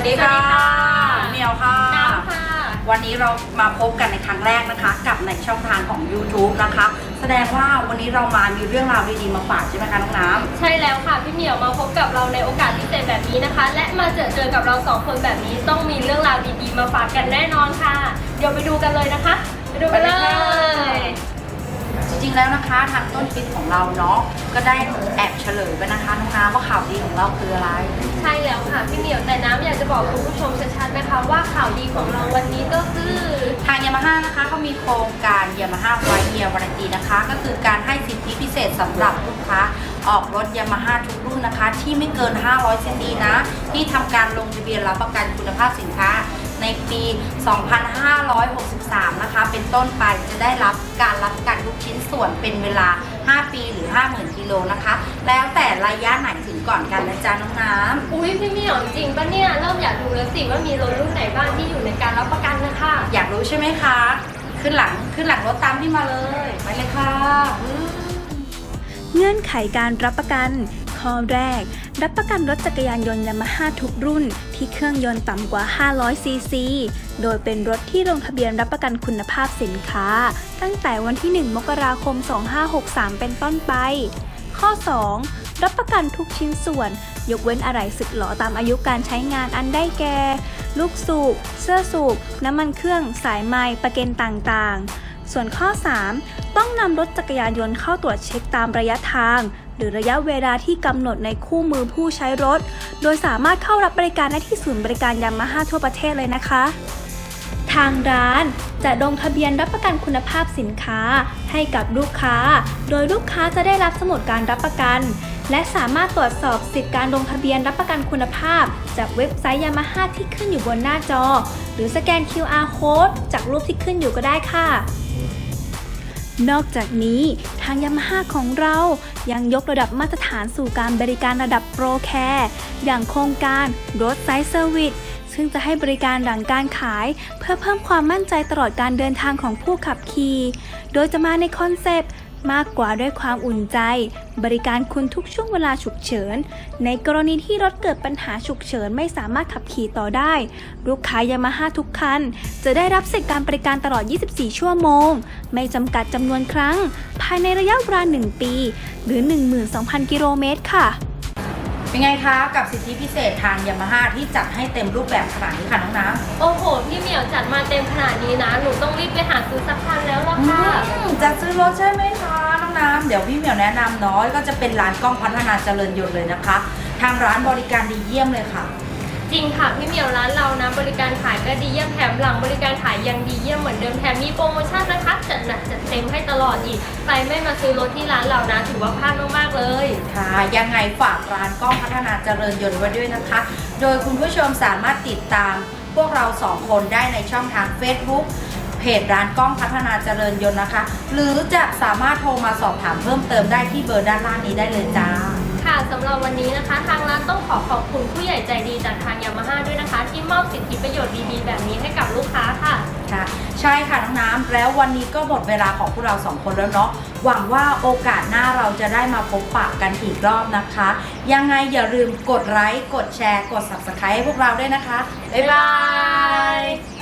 วัสดีค่ะสวัสดีค่ะเหมียวค่ะ น้ำค่ะ วันนี้เรามาพบกันในครั้งแรกนะคะ กับในช่องทางของ YouTube นะคะ แสดงว่าวันนี้เรามามีเรื่องราวดีๆมาฝากใช่ไหมคะน้องน้ำ ใช่แล้วค่ะพี่เหมียวมาพบกับเราในโอกาสพิเศษแบบนี้นะคะ และมาเจอเจอกับเราสองคนแบบนี้ต้องมีเรื่องราวดีๆมาฝากกันแน่นอนค่ะ เดี๋ยวไปดูกันเลยนะคะ ไปดูกันเลไปเลยย จริงๆแล้วนะคะทางต้นคลิปของเราเนาะก็ได้แอบเฉลยไปนะคะน้องน้ำว่าข่าวดีของเราคืออะไร ใช่แล้วค่ะพี่เหมียวแต่น้ำอยากจะบอกคุณผู้ชมชัดๆนะคะ ว่าข่าวดีของเราวันนี้ก็คือทางยามาฮ่านะคะเขามีโครงการยามาฮ่าไวเยียวารันตีนะคะ ก็คือการให้สิทธิพิเศษสำหรับลูกค้าออกรถยามาฮ่าทุกรุ่นนะคะ ที่ไม่เกิน 500ซีซีนะ ที่ทำการลงทะเบียนรับประกันคุณภาพสินค้าใน ปี 2563 นะคะ เป็นต้นไปจะได้รับการรับประกันทุกชิ้นส่วนเป็นเวลา 5 ปีหรือ 50,000กิโลนะคะ แล้วแต่ระยะไหนถึงก่อนกันนะจ๊ะน้องน้ำอุ้ยพี่เหมียวจริงปะเนี่ย เริ่มอยากดูแล้วสิว่ามีรถรุ่นไหนบ้างที่อยู่ในการรับประกันนะคะ อยากรู้ใช่ไหมคะ ขึ้นหลังขึ้นหลังรถตามพี่มาเลย ไปเลยค่ะอืมเงื่อนไขการรับประกัน ข้อแรก รับประกันรถจักรยานยนต์ยามาฮ่าทุกรุ่น ที่เครื่องยนต์ต่ำกว่า 500 ซีซี โดยเป็นรถที่ลงทะเบียนรับประกันคุณภาพสินค้า ตั้งแต่วันที่ 1 มกราคม 2563 เป็นต้นไป ข้อ 2 รับประกันทุกชิ้นส่วน ยกเว้นอะไหล่สึกหลอตามอายุการใช้งานอันได้แก่ ลูกสูบ เสื้อสูบ น้ำมันเครื่อง สายไม้ประเกันต่างๆ ส่วนข้อ 3 ต้องนำรถจักรยานยนต์เข้าตรวจเช็คตามระยะทาง หรือระยะเวลาที่กำหนดในคู่มือผู้ใช้รถ โดยสามารถเข้ารับบริการได้ที่ศูนย์บริการยามาฮ่าทั่วประเทศเลยนะคะ ทางร้านจะลงทะเบียนรับประกันคุณภาพสินค้าให้กับลูกค้า โดยลูกค้าจะได้รับสมุดการรับประกัน และสามารถตรวจสอบสิทธิการลงทะเบียนรับประกันคุณภาพ จากเว็บไซต์ยามาฮ่าที่ขึ้นอยู่บนหน้าจอ หรือสแกน QR code จากรูปที่ขึ้นอยู่ก็ได้ค่ะนอกจากนี้างยามาฮ่าของเรา ยังยกระดับมาตรฐานสู่การบริการระดับโปรแคร์อย่างโครงการรถไซส์เซอร์วิสซึ่งจะให้บริการหลังการขาย เพื่อเพิ่มความมั่นใจตลอดการเดินทางของผู้ขับขี่ โดยจะมาในคอนเซปต์ มากกว่าด้วยความอุ่นใจ บริการคุณทุกช่วงเวลาฉุกเฉิน ในกรณีที่รถเกิดปัญหาฉุกเฉินไม่สามารถขับขี่ต่อได้ ลูกค้ายามาฮ่าทุกคัน จะได้รับสิทธิการบริการตลอด 24 ชั่วโมง ไม่จำกัดจำนวนครั้ง ภายในระยะเวลา 1 ปี หรือ 12,000 กิโลเมตรค่ะ เป็นไงคะกับสิทธิพิเศษทางยามาฮ่าที่จัดให้เต็มรูปแบบขนาดนี้ค่ะน้องน้ำ โอ้โห พี่เหมียวจัดมาเต็มขนาดนี้นะ หนูต้องรีบไปหาซื้อสักคันแล้วล่ะค่ะอืมจะซื้อรถใช่ไหมคะน้องน้ำ เดี๋ยวพี่เหมียวแนะนำเนาะก็จะเป็นร้านกล้องพัฒนาเจริญยนต์เลยนะคะ ทางร้านบริการดีเยี่ยมเลยค่ะ จริงค่ะพี่เหมียวร้านเรานะบริการขายก็ดีเยี่ยมแถมหลังบริการขายยังดีเยี่ยมเหมือนเดิมแถมมีโปรโมชั่นนะคะจัดหนักจัดเต็มให้ตลอดอีกใครไม่มาซื้อรถที่ร้านเรานะถือว่าพลาดมากๆเลยค่ะ ยังไงฝากร้านกล้องพัฒนาเจริญยนต์ไว้ด้วยนะคะ โดยคุณผู้ชมสามารถติดตามพวกเราสองคนได้ในช่องทาง Facebook เพจร้านกล้องพัฒนาเจริญยนต์นะคะ หรือจะสามารถโทรมาสอบถามเพิ่มเติมได้ที่เบอร์ด้านล่างนี้ได้เลยจ้า ค่ะสำหรับวันนี้นะคะ ทางร้านต้องขอขอบคุณผู้ใหญ่ใจดีจากทางยามาฮ่าด้วยนะคะ ที่มอบสิทธิประโยชน์ดีๆแบบนี้ให้กับลูกค้าค่ะ ค่ะใช่ค่ะน้องน้ำแล้ววันนี้ก็หมดเวลาของพวกเราสองคนแล้วเนาะหวังว่าโอกาสหน้าเราจะได้มาพบปะกันอีกรอบนะคะ ยังไงอย่าลืมกดไลค์กดแชร์ กด subscribe ให้พวกเราด้วยนะคะ บ๊ายบาย